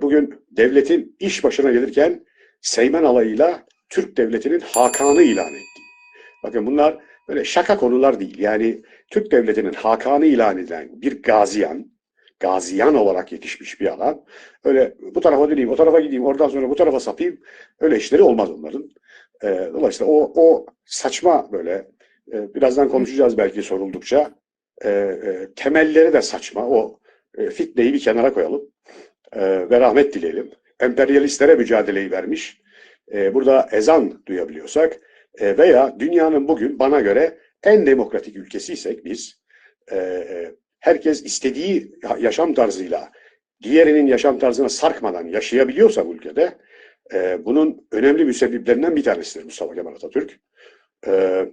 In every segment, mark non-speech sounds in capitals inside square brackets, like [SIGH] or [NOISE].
Bugün devletin iş başına gelirken Seymen alayıyla Türk devletinin Hakan'ı ilan etti. Bakın bunlar böyle şaka konular değil. Yani Türk devletinin Hakan'ı ilan edilen bir gaziyan, gaziyan olarak yetişmiş bir adam. Öyle bu tarafa döneyim, o tarafa gideyim, oradan sonra bu tarafa sapayım. Öyle işleri olmaz onların. Ee, dolayısıyla o, o saçma böyle, e, birazdan konuşacağız belki soruldukça. E, e, temelleri de saçma. O e, fitneyi bir kenara koyalım. E, ve rahmet dileyelim. Emperyalistlere mücadeleyi vermiş. E, burada ezan duyabiliyorsak e, veya dünyanın bugün bana göre en demokratik ülkesiysek biz e, herkes istediği yaşam tarzıyla diğerinin yaşam tarzına sarkmadan yaşayabiliyorsa bu ülkede e, bunun önemli müsebbiplerinden bir tanesidir Mustafa Kemal Atatürk. E,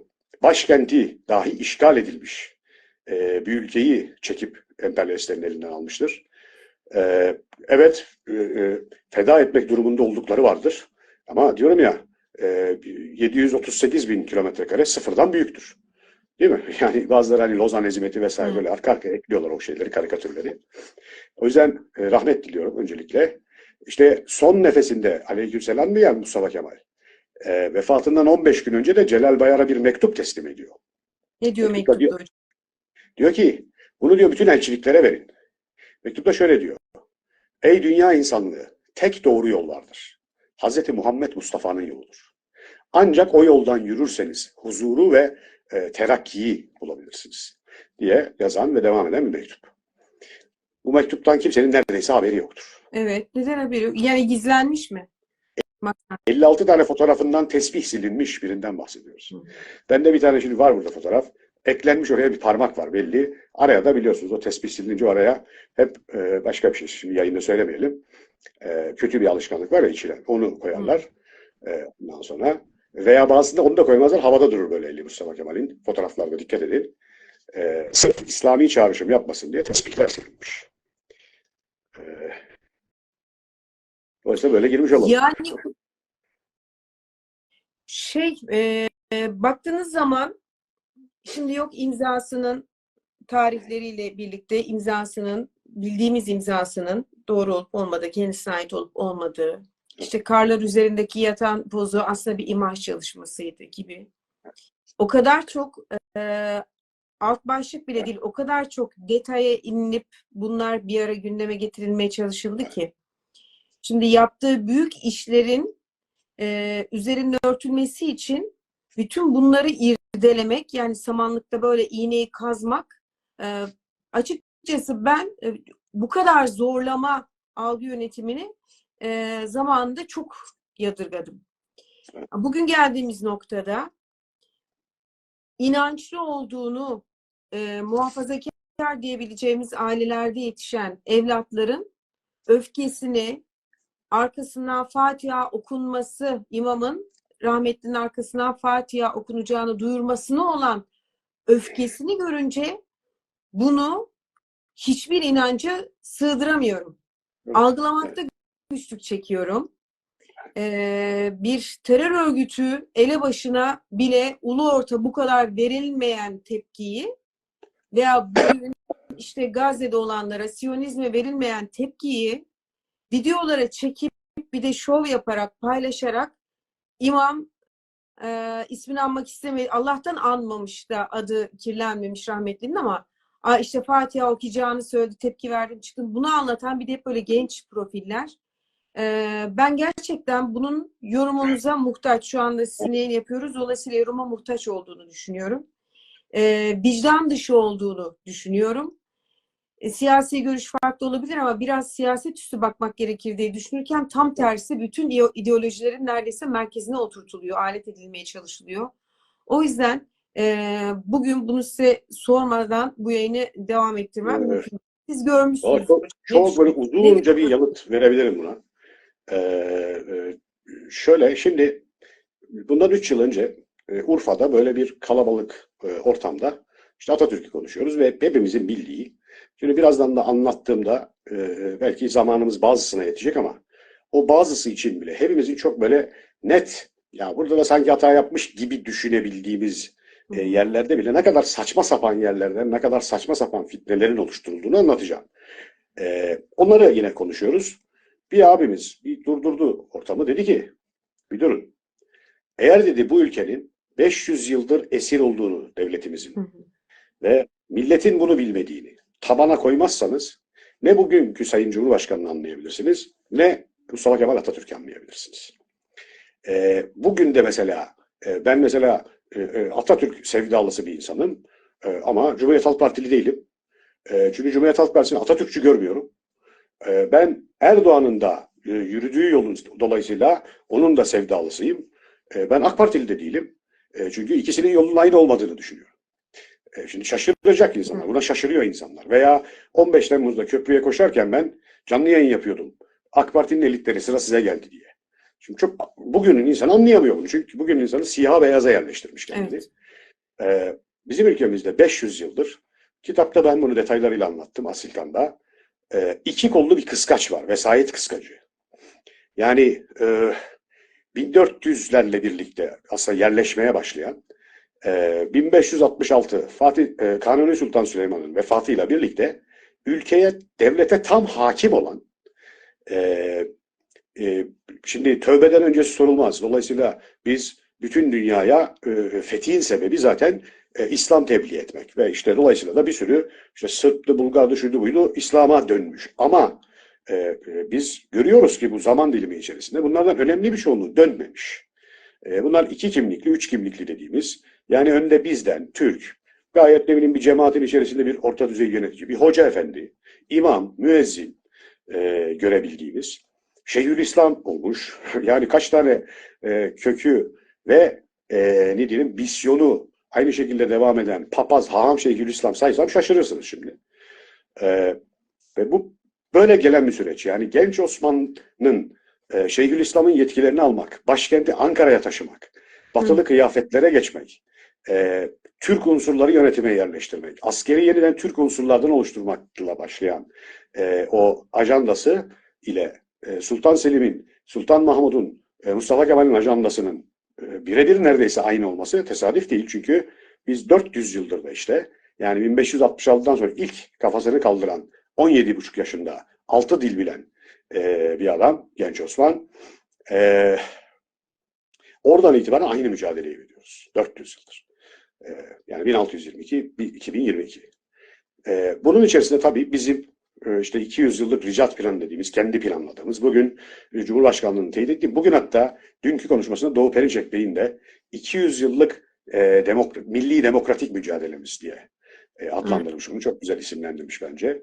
başkenti dahi işgal edilmiş e, bir ülkeyi çekip emperyalistlerin elinden almıştır. E, evet e, feda etmek durumunda oldukları vardır. Ama diyorum ya e, 738 bin kilometre kare sıfırdan büyüktür. Değil mi? [LAUGHS] Yani bazıları hani Lozan ezimeti vesaire böyle arka arkaya ekliyorlar o şeyleri, karikatürleri. O yüzden e, rahmet diliyorum öncelikle. İşte son nefesinde aleykümselam diyen Mustafa Kemal e, vefatından 15 gün önce de Celal Bayar'a bir mektup teslim ediyor. Ne diyor Mektupta diyor- hocam? Diyor ki bunu diyor bütün elçiliklere verin. Mektupta şöyle diyor. Ey dünya insanlığı tek doğru yol vardır. Hz. Muhammed Mustafa'nın yoludur. Ancak o yoldan yürürseniz huzuru ve e, terakkiyi bulabilirsiniz diye yazan ve devam eden bir mektup. Bu mektuptan kimsenin neredeyse haberi yoktur. Evet. Neden haberi yok? Yani gizlenmiş mi? Bak- 56 tane fotoğrafından tesbih silinmiş birinden bahsediyoruz. Hı. Bende bir tane şimdi var burada fotoğraf. Eklenmiş oraya bir parmak var belli. Araya da biliyorsunuz o tesbih silinince oraya hep e, başka bir şey. Şimdi yayında söylemeyelim. E, kötü bir alışkanlık var ya içilen. Onu koyarlar. E, ondan sonra veya bazısında onu da koymazlar. Havada durur böyle eli Mustafa Kemal'in. Fotoğraflarda dikkat edin. E, sırf İslami çağrışım yapmasın diye tesbihler silinmiş. E, Dolayısıyla böyle girmiş olalım. Yani şey e, e, baktığınız zaman şimdi yok imzasının tarihleriyle birlikte imzasının bildiğimiz imzasının doğru olup olmadığı, kendisine ait olup olmadığı, işte karlar üzerindeki yatan pozu aslında bir imaj çalışmasıydı gibi. O kadar çok e, alt başlık bile değil, o kadar çok detaya inilip bunlar bir ara gündeme getirilmeye çalışıldı ki. Şimdi yaptığı büyük işlerin e, üzerinin örtülmesi için bütün bunları irdelemek yani samanlıkta böyle iğneyi kazmak e, açıkçası ben e, bu kadar zorlama algı yönetimini e, zamanında çok yadırgadım. Bugün geldiğimiz noktada inançlı olduğunu e, muhafazakar diyebileceğimiz ailelerde yetişen evlatların öfkesini arkasından Fatiha okunması imamın rahmetlinin arkasından Fatiha okunacağını duyurmasına olan öfkesini görünce bunu hiçbir inanca sığdıramıyorum. Algılamakta güçlük çekiyorum. Ee, bir terör örgütü ele başına bile ulu orta bu kadar verilmeyen tepkiyi veya bugün işte Gazze'de olanlara Siyonizme verilmeyen tepkiyi videolara çekip bir de şov yaparak paylaşarak imam e, ismini anmak istemedi. Allah'tan anmamış da adı kirlenmemiş rahmetlinin ama "Aa, işte Fatiha okuyacağını söyledi, tepki verdim çıktım. Bunu anlatan bir de hep böyle genç profiller. E, ben gerçekten bunun yorumunuza muhtaç. Şu anda sizin yayın yapıyoruz. Dolayısıyla yoruma muhtaç olduğunu düşünüyorum. E, vicdan dışı olduğunu düşünüyorum. E, siyasi görüş farklı olabilir ama biraz siyaset üstü bakmak gerekir diye düşünürken tam tersi bütün ide- ideolojilerin neredeyse merkezine oturtuluyor, alet edilmeye çalışılıyor. O yüzden e, bugün bunu size sormadan bu yayını devam ettirmem Evet. mümkün. Siz görmüşsünüz. Çok, çok böyle uzunca bir yanıt verebilirim buna. Ee, şöyle şimdi bundan 3 yıl önce e, Urfa'da böyle bir kalabalık ortamda işte Atatürk'ü konuşuyoruz ve hepimizin bildiği şimdi birazdan da anlattığımda e, belki zamanımız bazısına yetecek ama o bazısı için bile hepimizin çok böyle net ya burada da sanki hata yapmış gibi düşünebildiğimiz e, yerlerde bile ne kadar saçma sapan yerlerden ne kadar saçma sapan fitnelerin oluşturulduğunu anlatacağım. Ee, onları yine konuşuyoruz. Bir abimiz bir durdurdu ortamı dedi ki bir durun. Eğer dedi bu ülkenin 500 yıldır esir olduğunu devletimizin Hı hı. ve milletin bunu bilmediğini tabana koymazsanız ne bugünkü Sayın Cumhurbaşkanı'nı anlayabilirsiniz ne Mustafa Kemal Atatürk'ü anlayabilirsiniz. Ee, bugün de mesela e, ben mesela e, e, Atatürk sevdalısı bir insanım E, ama Cumhuriyet Halk Partili değilim. E, çünkü Cumhuriyet Halk Partisi'ni Atatürkçü görmüyorum. E, ben Erdoğan'ın da e, yürüdüğü yolun dolayısıyla onun da sevdalısıyım. E, ben AK Partili de değilim. E, çünkü ikisinin yolunun aynı olmadığını düşünüyorum. E, şimdi şaşıracak insanlar. Buna şaşırıyor insanlar. Veya 15 Temmuz'da köprüye koşarken ben canlı yayın yapıyordum. AK Parti'nin elitleri sıra size geldi diye. Şimdi çok bugünün insanı anlayamıyor bunu. Çünkü bugünün insanı siyaha beyaza yerleştirmiş kendini. Evet. Ee, bizim ülkemizde 500 yıldır, kitapta ben bunu detaylarıyla anlattım Asilkan'da, e, iki kollu bir kıskaç var, vesayet kıskacı. Yani e, 1400'lerle birlikte aslında yerleşmeye başlayan, e, 1566 Fatih e, Kanuni Sultan Süleyman'ın vefatıyla birlikte ülkeye, devlete tam hakim olan e, e, şimdi tövbeden öncesi sorulmaz. Dolayısıyla biz bütün dünyaya e, sebebi zaten İslam tebliğ etmek ve işte dolayısıyla da bir sürü işte Sırplı, Bulgarlı, şuydu buydu İslam'a dönmüş. Ama biz görüyoruz ki bu zaman dilimi içerisinde bunlardan önemli bir çoğunluğu dönmemiş. Bunlar iki kimlikli, üç kimlikli dediğimiz yani önde bizden Türk, gayet ne bileyim bir cemaatin içerisinde bir orta düzey yönetici, bir hoca efendi, imam, müezzin e, görebildiğimiz Şeyhülislam olmuş. [LAUGHS] Yani kaç tane e, kökü ve e, ne diyelim misyonu aynı şekilde devam eden papaz, haham Şeyhülislam saysam şaşırırsınız şimdi. E, ve bu böyle gelen bir süreç. Yani genç Osman'ın e, Şeyhülislam'ın yetkilerini almak, başkenti Ankara'ya taşımak, batılı Hı. kıyafetlere geçmek, e, Türk unsurları yönetime yerleştirmek, askeri yeniden Türk unsurlardan oluşturmakla başlayan e, o ajandası ile e, Sultan Selim'in, Sultan Mahmud'un, e, Mustafa Kemal'in ajandasının e, birebir neredeyse aynı olması tesadüf değil. Çünkü biz 400 yıldır da işte yani 1566'dan sonra ilk kafasını kaldıran 17,5 yaşında 6 dil bilen e, bir adam Genç Osman. E, oradan itibaren aynı mücadeleyi veriyoruz. 400 yıldır. E, yani 1622, 2022. E, bunun içerisinde tabii bizim e, işte 200 yıllık ricat planı dediğimiz, kendi planladığımız, bugün e, Cumhurbaşkanlığı'nın teyit ettiği, bugün hatta dünkü konuşmasında Doğu Perinçek Bey'in de 200 yıllık e, demok- milli demokratik mücadelemiz diye e, adlandırmış onu. Çok güzel isimlendirmiş bence.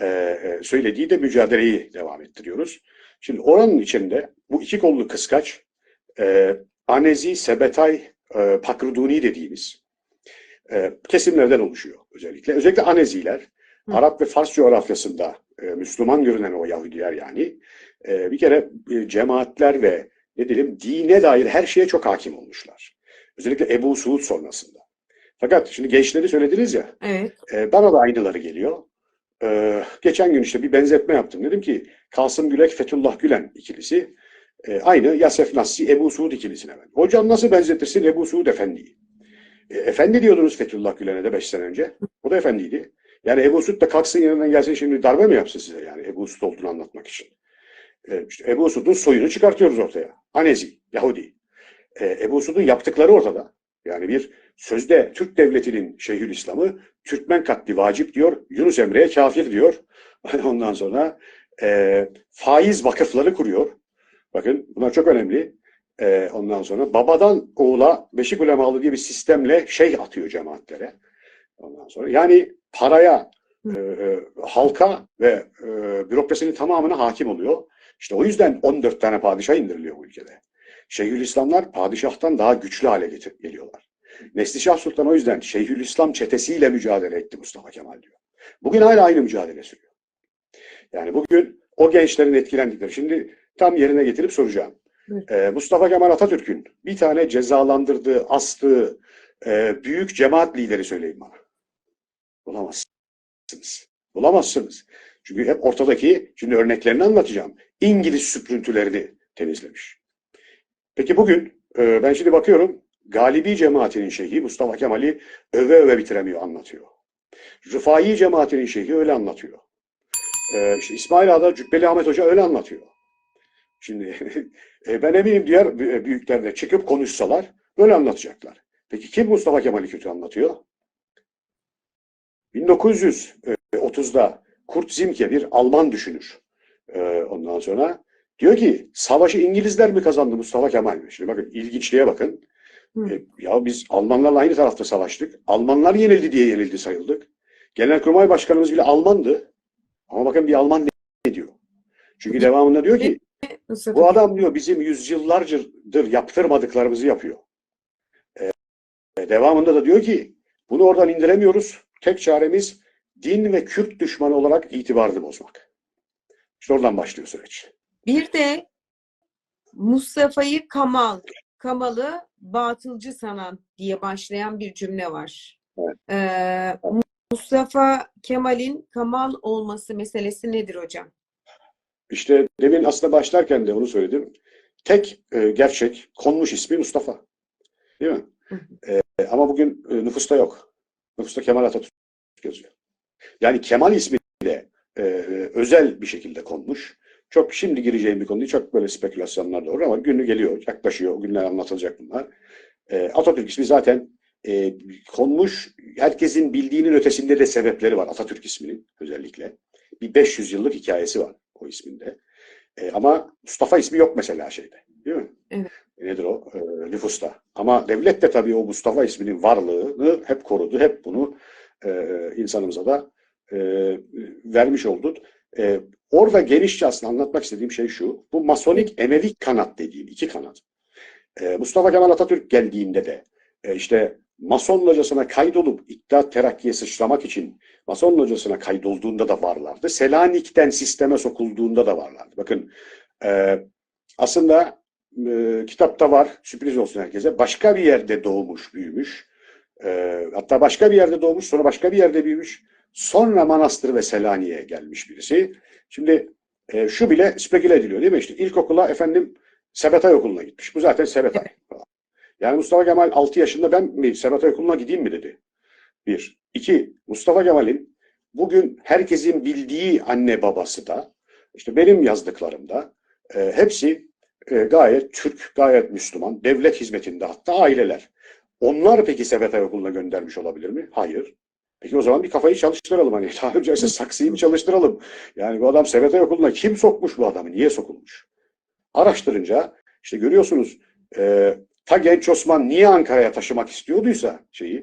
E, e, söylediği de mücadeleyi devam ettiriyoruz. Şimdi oranın içinde bu iki kollu kıskaç, e, Anezi, Sebetay, e, Pakruduni dediğimiz e, kesimlerden oluşuyor özellikle. Özellikle Aneziler, Hı. Arap ve Fars coğrafyasında e, Müslüman görünen o Yahudiler yani e, bir kere e, cemaatler ve ne diyelim dine dair her şeye çok hakim olmuşlar. Özellikle Ebu Suud sonrasında. Fakat şimdi gençleri söylediniz ya, Evet. e, bana da aynıları geliyor. E, geçen gün işte bir benzetme yaptım. Dedim ki Kasım Gülek, Fethullah Gülen ikilisi e, aynı Yasef Nassi, Ebu Suud ikilisine ben. Hocam nasıl benzetirsin Ebu Suud Efendi'yi? E, efendi diyordunuz Fethullah Gülen'e de 5 sene önce. O da efendiydi. Yani Ebu Suud da kalksın yanından gelsin şimdi darbe mi yapsın size yani Ebu Suud olduğunu anlatmak için. E, işte Ebu Suud'un soyunu çıkartıyoruz ortaya. Anezi, Yahudi. E, Ebu Suud'un yaptıkları ortada. Yani bir sözde Türk devletinin Şeyhülislam'ı Türkmen katli vacip diyor, Yunus Emre'ye kafir diyor. [LAUGHS] Ondan sonra e, faiz vakıfları kuruyor. Bakın bunlar çok önemli. E, ondan sonra babadan oğula beşik ulemalı diye bir sistemle şeyh atıyor cemaatlere. Ondan sonra yani paraya, e, e, halka ve e, bürokrasinin tamamına hakim oluyor. İşte o yüzden 14 tane padişah indiriliyor bu ülkede. Şeyhülislamlar padişahtan daha güçlü hale getir, geliyorlar. Neslişah Sultan o yüzden Şeyhülislam çetesiyle mücadele etti Mustafa Kemal diyor. Bugün hala aynı mücadele sürüyor. Yani bugün o gençlerin etkilendikleri. Şimdi tam yerine getirip soracağım. Ee, Mustafa Kemal Atatürk'ün bir tane cezalandırdığı, astığı e, büyük cemaat lideri söyleyin bana. Bulamazsınız. Bulamazsınız. Çünkü hep ortadaki, şimdi örneklerini anlatacağım. İngiliz süprüntülerini temizlemiş. Peki bugün e, ben şimdi bakıyorum Galibi cemaatinin şeyhi Mustafa Kemal'i öve öve bitiremiyor, anlatıyor. Rıfai cemaatinin şeyhi öyle anlatıyor. e, işte İsmail Ağa'da Cübbeli Ahmet Hoca öyle anlatıyor. Şimdi [LAUGHS] e, ben eminim diğer bü- büyükler de çıkıp konuşsalar böyle anlatacaklar. Peki kim Mustafa Kemal'i kötü anlatıyor? 1930'da Kurt Zimke bir Alman düşünür. E, ondan sonra diyor ki savaşı İngilizler mi kazandı Mustafa Kemal mi? Şimdi bakın ilginçliğe bakın. Hı. E, ya biz Almanlarla aynı tarafta savaştık. Almanlar yenildi diye yenildi sayıldık. Genelkurmay Başkanımız bile Almandı. Ama bakın bir Alman ne diyor? Çünkü devamında diyor ki Bu adam diyor bizim yüzyıllardır yaptırmadıklarımızı yapıyor. Ee, devamında da diyor ki bunu oradan indiremiyoruz. Tek çaremiz din ve Kürt düşmanı olarak itibarını bozmak. İşte oradan başlıyor süreç. Bir de Mustafa'yı Kamal, Kamal'ı batılcı sanan diye başlayan bir cümle var. Evet. Ee, Mustafa Kemal'in Kamal olması meselesi nedir hocam? İşte demin aslında başlarken de onu söyledim. Tek e, gerçek konmuş ismi Mustafa. Değil mi? E, ama bugün e, nüfusta yok. Nüfusta Kemal Atatürk yazıyor. Yani Kemal ismi de e, özel bir şekilde konmuş. Çok şimdi gireceğim bir konu değil. Çok böyle spekülasyonlar olur ama günü geliyor, yaklaşıyor. O günler anlatılacak bunlar. E, Atatürk ismi zaten e, konmuş. Herkesin bildiğinin ötesinde de sebepleri var Atatürk isminin özellikle. Bir 500 yıllık hikayesi var o isminde. E, ama Mustafa ismi yok mesela şeyde. Değil mi? Evet. E, nedir o? E, nüfusta. Ama devlet de tabii o Mustafa isminin varlığını hep korudu. Hep bunu e, insanımıza da e, vermiş oldu. E, orada genişçe aslında anlatmak istediğim şey şu. Bu masonik Emevi kanat dediğim iki kanat. E, Mustafa Kemal Atatürk geldiğinde de e, işte Mason locasına kaydolup İttihat Terakki'ye sıçramak için Mason locasına kaydolduğunda da varlardı. Selanik'ten sisteme sokulduğunda da varlardı. Bakın e, aslında e, kitapta var, sürpriz olsun herkese. Başka bir yerde doğmuş, büyümüş. E, hatta başka bir yerde doğmuş, sonra başka bir yerde büyümüş. Sonra Manastır ve Selanik'e gelmiş birisi. Şimdi e, şu bile speküle ediliyor değil mi? İşte ilkokula efendim Sebetay Okulu'na gitmiş. Bu zaten Sebetay. Yani Mustafa Kemal 6 yaşında ben mi Sebetay Okulu'na gideyim mi dedi. Bir. İki, Mustafa Kemal'in bugün herkesin bildiği anne babası da işte benim yazdıklarımda e, hepsi e, gayet Türk, gayet Müslüman, devlet hizmetinde hatta aileler. Onlar peki Sebetay Okulu'na göndermiş olabilir mi? Hayır. Peki o zaman bir kafayı çalıştıralım hani [LAUGHS] tabiri caizse saksıyı mı çalıştıralım? Yani bu adam Sebetay Okulu'na kim sokmuş bu adamı? Niye sokulmuş? Araştırınca işte görüyorsunuz e, ta genç Osman niye Ankara'ya taşımak istiyorduysa şeyi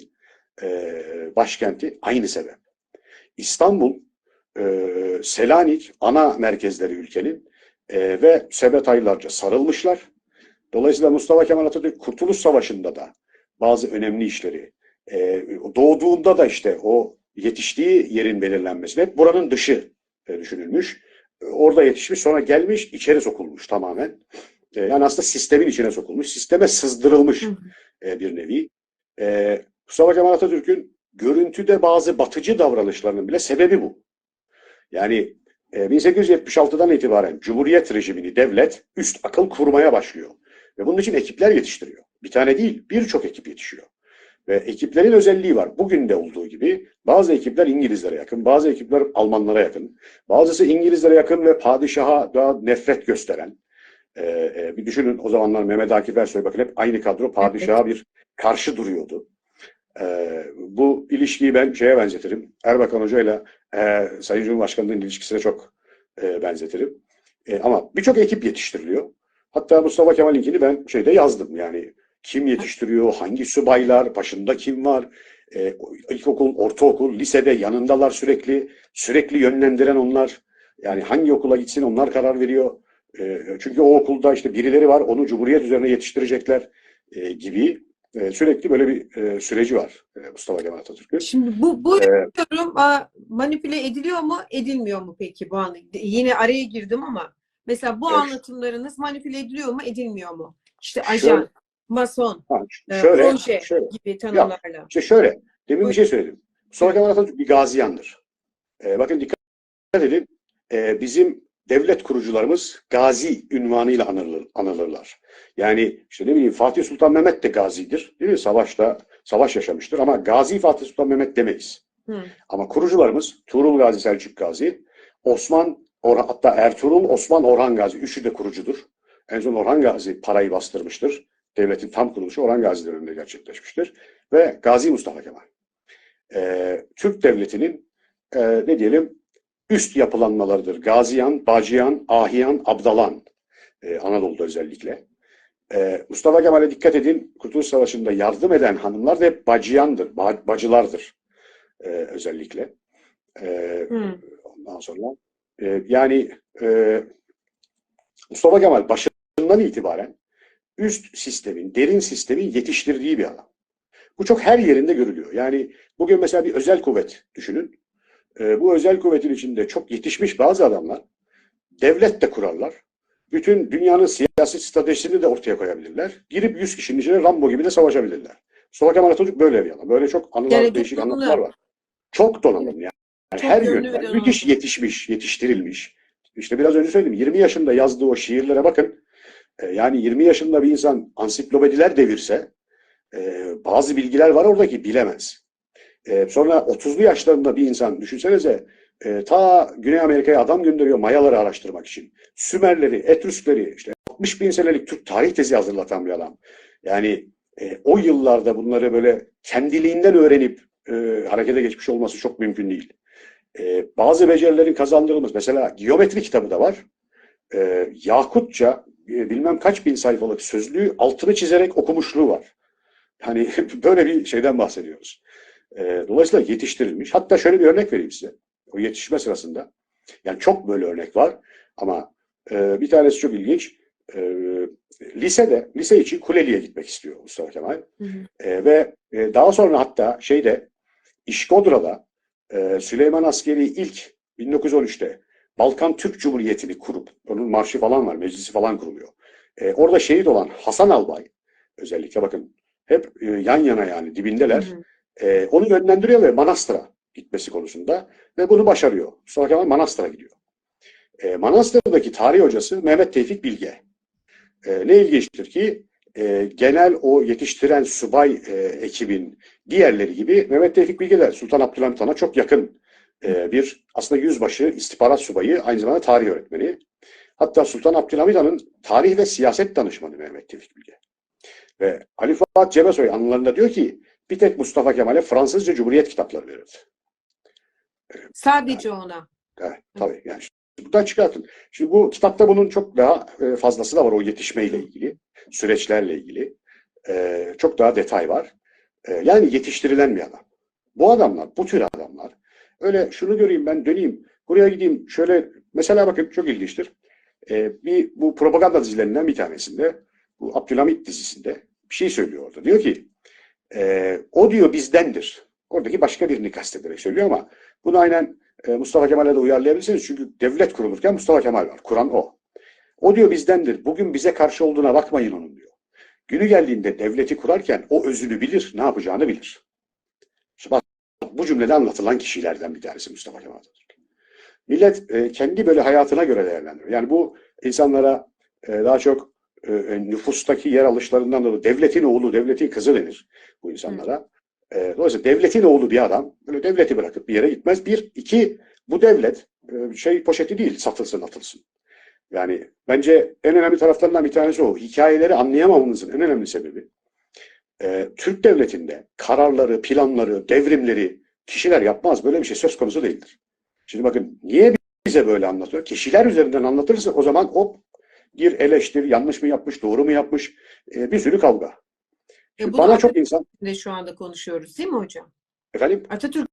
e, başkenti aynı sebep. İstanbul, e, Selanik ana merkezleri ülkenin e, ve Sebetaylarca sarılmışlar. Dolayısıyla Mustafa Kemal Atatürk Kurtuluş Savaşı'nda da bazı önemli işleri e, doğduğunda da işte o yetiştiği yerin belirlenmesi hep buranın dışı e, düşünülmüş. E, orada yetişmiş sonra gelmiş içeri sokulmuş tamamen. E, yani aslında sistemin içine sokulmuş. Sisteme sızdırılmış e, bir nevi. E, Mustafa Kemal Atatürk'ün görüntüde bazı batıcı davranışlarının bile sebebi bu. Yani e, 1876'dan itibaren Cumhuriyet rejimini devlet üst akıl kurmaya başlıyor. Ve bunun için ekipler yetiştiriyor. Bir tane değil, birçok ekip yetişiyor. Ve ekiplerin özelliği var. Bugün de olduğu gibi bazı ekipler İngilizlere yakın, bazı ekipler Almanlara yakın. Bazısı İngilizlere yakın ve padişaha daha nefret gösteren. E, e, bir düşünün o zamanlar Mehmet Akif Ersoy bakın hep aynı kadro padişaha bir karşı duruyordu. E, bu ilişkiyi ben şeye benzetirim. Erbakan Hoca ile Sayın Cumhurbaşkanı'nın ilişkisine çok e, benzetirim. E, ama birçok ekip yetiştiriliyor. Hatta Mustafa Kemal'inkini ben şeyde yazdım yani kim yetiştiriyor, hangi subaylar, başında kim var, e, ilkokul, ortaokul, lisede yanındalar sürekli, sürekli yönlendiren onlar. Yani hangi okula gitsin onlar karar veriyor. E, çünkü o okulda işte birileri var, onu Cumhuriyet üzerine yetiştirecekler e, gibi e, sürekli böyle bir e, süreci var e, Mustafa Kemal Atatürk'ün. Şimdi bu, bu E, diyorum aa, manipüle ediliyor mu, edilmiyor mu peki bu an? Yine araya girdim ama mesela bu Evet. anlatımlarınız manipüle ediliyor mu, edilmiyor mu? İşte Şöyle- ajan, mason, ha, e, şöyle, proje şöyle. gibi tanımlarla. İşte şöyle, demin bir şey söyledim. Mustafa Kemal Atatürk bir gaziyandır. Ee, bakın dikkat edin, ee, bizim devlet kurucularımız gazi ünvanıyla anılır, anılırlar. Yani işte ne bileyim Fatih Sultan Mehmet de gazidir. Değil mi? Savaşta, savaş yaşamıştır ama gazi Fatih Sultan Mehmet demeyiz. Hı. Ama kurucularımız Tuğrul Gazi, Selçuk Gazi, Osman, Or- hatta Ertuğrul, Osman, Orhan Gazi. Üçü de kurucudur. En son Orhan Gazi parayı bastırmıştır. Devletin tam kuruluşu Orhan Gazi döneminde gerçekleşmiştir. Ve Gazi Mustafa Kemal. Ee, Türk Devleti'nin e, ne diyelim üst yapılanmalarıdır. Gaziyan, Bacıyan, Ahiyan, Abdalan. Ee, Anadolu'da özellikle. Ee, Mustafa Kemal'e dikkat edin. Kurtuluş Savaşı'nda yardım eden hanımlar da hep bacıyandır, ba- bacılardır ee, özellikle. Ee, Hı. ondan sonra e, yani e, Mustafa Kemal başından itibaren üst sistemin, derin sistemin yetiştirdiği bir adam. Bu çok her yerinde görülüyor. Yani bugün mesela bir özel kuvvet düşünün. Ee, bu özel kuvvetin içinde çok yetişmiş bazı adamlar devlet de kurarlar. Bütün dünyanın siyasi stratejisini de ortaya koyabilirler. Girip 100 kişinin içine Rambo gibi de savaşabilirler. Mustafa Kemal Atatürk böyle bir adam. Böyle çok anılar, Yani değişik donanımlı. anlatılar var. Çok donanımlı yani. Yani Çok her yönden müthiş yetişmiş, yetiştirilmiş. İşte biraz önce söyledim 20 yaşında yazdığı o şiirlere bakın. E, Yani 20 yaşında bir insan ansiklopediler devirse e, bazı bilgiler var oradaki bilemez. E, sonra 30'lu yaşlarında bir insan düşünsenize e, ta Güney Amerika'ya adam gönderiyor mayaları araştırmak için. Sümerleri, Etrüskleri, işte 60 bin senelik Türk tarih tezi hazırlatan bir adam. Yani e, o yıllarda bunları böyle kendiliğinden öğrenip e, harekete geçmiş olması çok mümkün değil. E, bazı becerilerin kazandırılması, mesela geometri kitabı da var. E, Yakutça e, bilmem kaç bin sayfalık sözlüğü altını çizerek okumuşluğu var. Hani [LAUGHS] böyle bir şeyden bahsediyoruz. E, dolayısıyla yetiştirilmiş. Hatta şöyle bir örnek vereyim size. O yetişme sırasında. Yani çok böyle örnek var ama e, bir tanesi çok ilginç. E, lisede, lise için Kuleli'ye gitmek istiyor Mustafa Kemal. Hı hı. E, ve e, daha sonra hatta şeyde İşkodra'da e, Süleyman Askeri ilk 1913'te Balkan Türk Cumhuriyeti'ni kurup onun marşı falan var, meclisi falan kuruluyor. E, orada şehit olan Hasan Albay özellikle bakın hep e, yan yana yani dibindeler. Hı hı. E, onu yönlendiriyor ve Manastır'a gitmesi konusunda ve bunu başarıyor. Mustafa Kemal Manastır'a gidiyor. E, Manastır'daki tarih hocası Mehmet Tevfik Bilge. E, ne ilginçtir ki e, genel o yetiştiren subay e, ekibin diğerleri gibi Mehmet Tevfik Bilge de Sultan Abdülhamit Han'a çok yakın e, bir aslında yüzbaşı, istihbarat subayı, aynı zamanda tarih öğretmeni. Hatta Sultan Abdülhamit Han'ın tarih ve siyaset danışmanı Mehmet Tevfik Bilge. Ve Ali Fuat Cebesoy anılarında diyor ki bir tek Mustafa Kemal'e Fransızca Cumhuriyet kitapları verirdi. Sadece ona. Evet, tabii. Yani şimdi buradan çıkartın. Şimdi bu kitapta bunun çok daha e, fazlası da var o yetişmeyle ilgili, süreçlerle ilgili. E, çok daha detay var. E, yani yetiştirilen bir adam. Bu adamlar, bu tür adamlar öyle şunu göreyim ben döneyim, buraya gideyim şöyle mesela bakın çok ilginçtir. Bir bu propaganda dizilerinden bir tanesinde bu Abdülhamit dizisinde bir şey söylüyor orada. Diyor ki e, o diyor bizdendir. Oradaki başka birini kastederek söylüyor ama bunu aynen e, Mustafa Kemal'e de uyarlayabilirsiniz. Çünkü devlet kurulurken Mustafa Kemal var. Kuran o. O diyor bizdendir. Bugün bize karşı olduğuna bakmayın onun diyor. Günü geldiğinde devleti kurarken o özünü bilir, ne yapacağını bilir. İşte bak bu cümlede anlatılan kişilerden bir tanesi Mustafa Kemal Atatürk. Millet e, kendi böyle hayatına göre değerlendiriyor. Yani bu insanlara e, daha çok e, nüfustaki yer alışlarından dolayı devletin oğlu, devletin kızı denir bu insanlara. E, dolayısıyla devletin oğlu bir adam böyle devleti bırakıp bir yere gitmez. Bir, iki, bu devlet e, şey poşeti değil, satılsın atılsın. Yani bence en önemli taraflarından bir tanesi o. Hikayeleri anlayamamamızın en önemli sebebi. e, Türk devletinde kararları, planları, devrimleri kişiler yapmaz. Böyle bir şey söz konusu değildir. Şimdi bakın niye bize böyle anlatıyor? Kişiler üzerinden anlatırsa o zaman hop bir eleştir, yanlış mı yapmış, doğru mu yapmış, e, bir sürü kavga. E, bu Bana çok insan, Atatürk'le şu anda konuşuyoruz değil mi hocam? efendim Atatürk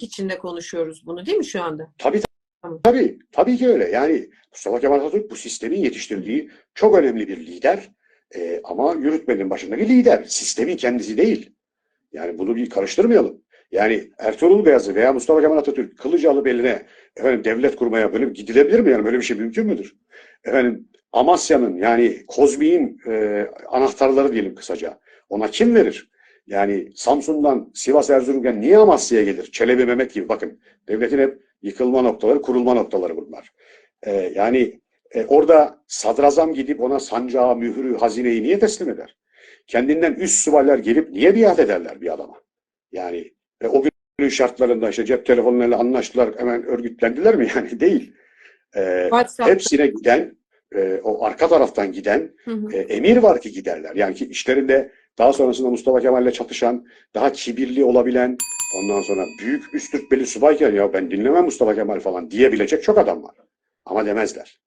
içinde konuşuyoruz bunu değil mi şu anda? Tabii Tamam. tabii. Tabii ki öyle. Yani Mustafa Kemal Atatürk bu sistemin yetiştirdiği çok önemli bir lider. Ee, ama yürütmenin başındaki lider. Sistemin kendisi değil. Yani bunu bir karıştırmayalım. Yani Ertuğrul Beyazı veya Mustafa Kemal Atatürk kılıcı alıp eline efendim, devlet kurmaya böyle gidilebilir mi? Yani böyle bir şey mümkün müdür? Efendim Amasya'nın yani Kozmi'nin e, anahtarları diyelim kısaca. Ona kim verir? Yani Samsun'dan Sivas Erzurum'dan niye Amasya'ya gelir? Çelebi Mehmet gibi bakın. Devletin hep yıkılma noktaları, kurulma noktaları bunlar. Ee, yani e, orada sadrazam gidip ona sancağı, mührü, hazineyi niye teslim eder? Kendinden üst subaylar gelip niye biat ederler bir adama? Yani e, o gün şartlarında işte cep telefonlarıyla anlaştılar hemen örgütlendiler mi? [LAUGHS] Yani değil. WhatsApp. hepsine giden e, o arka taraftan giden Hı hı. e, emir var ki giderler. Yani ki işlerinde daha sonrasında Mustafa Kemal'le çatışan, daha kibirli olabilen, ondan sonra büyük üst rütbeli subayken ya ben dinlemem Mustafa Kemal falan diyebilecek çok adam var. Ama demezler.